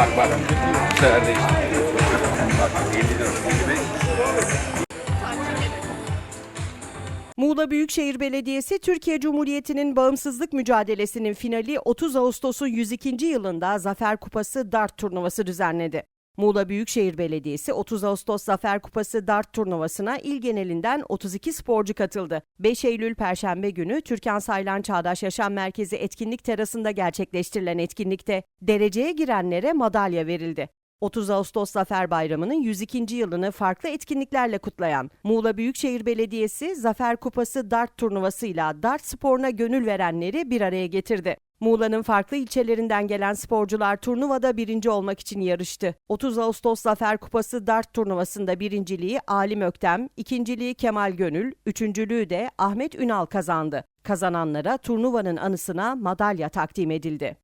Bak bak. Bu sefer de işte. Bak 54, 55. Muğla Büyükşehir Belediyesi Türkiye Cumhuriyeti'nin bağımsızlık mücadelesinin finali 30 Ağustos'un 102. yılında Zafer Kupası dart turnuvası düzenledi. Muğla Büyükşehir Belediyesi 30 Ağustos Zafer Kupası dart turnuvasına il genelinden 32 sporcu katıldı. 5 Eylül Perşembe günü Türkan Saylan Çağdaş Yaşam Merkezi etkinlik terasında gerçekleştirilen etkinlikte dereceye girenlere madalya verildi. 30 Ağustos Zafer Bayramı'nın 102. yılını farklı etkinliklerle kutlayan Muğla Büyükşehir Belediyesi Zafer Kupası dart turnuvasıyla dart sporuna gönül verenleri bir araya getirdi. Muğla'nın farklı ilçelerinden gelen sporcular turnuvada birinci olmak için yarıştı. 30 Ağustos Zafer Kupası dart turnuvasında birinciliği Alim Öktem, ikinciliği Kemal Gönül, üçüncülüğü de Ahmet Ünal kazandı. Kazananlara turnuvanın anısına madalya takdim edildi.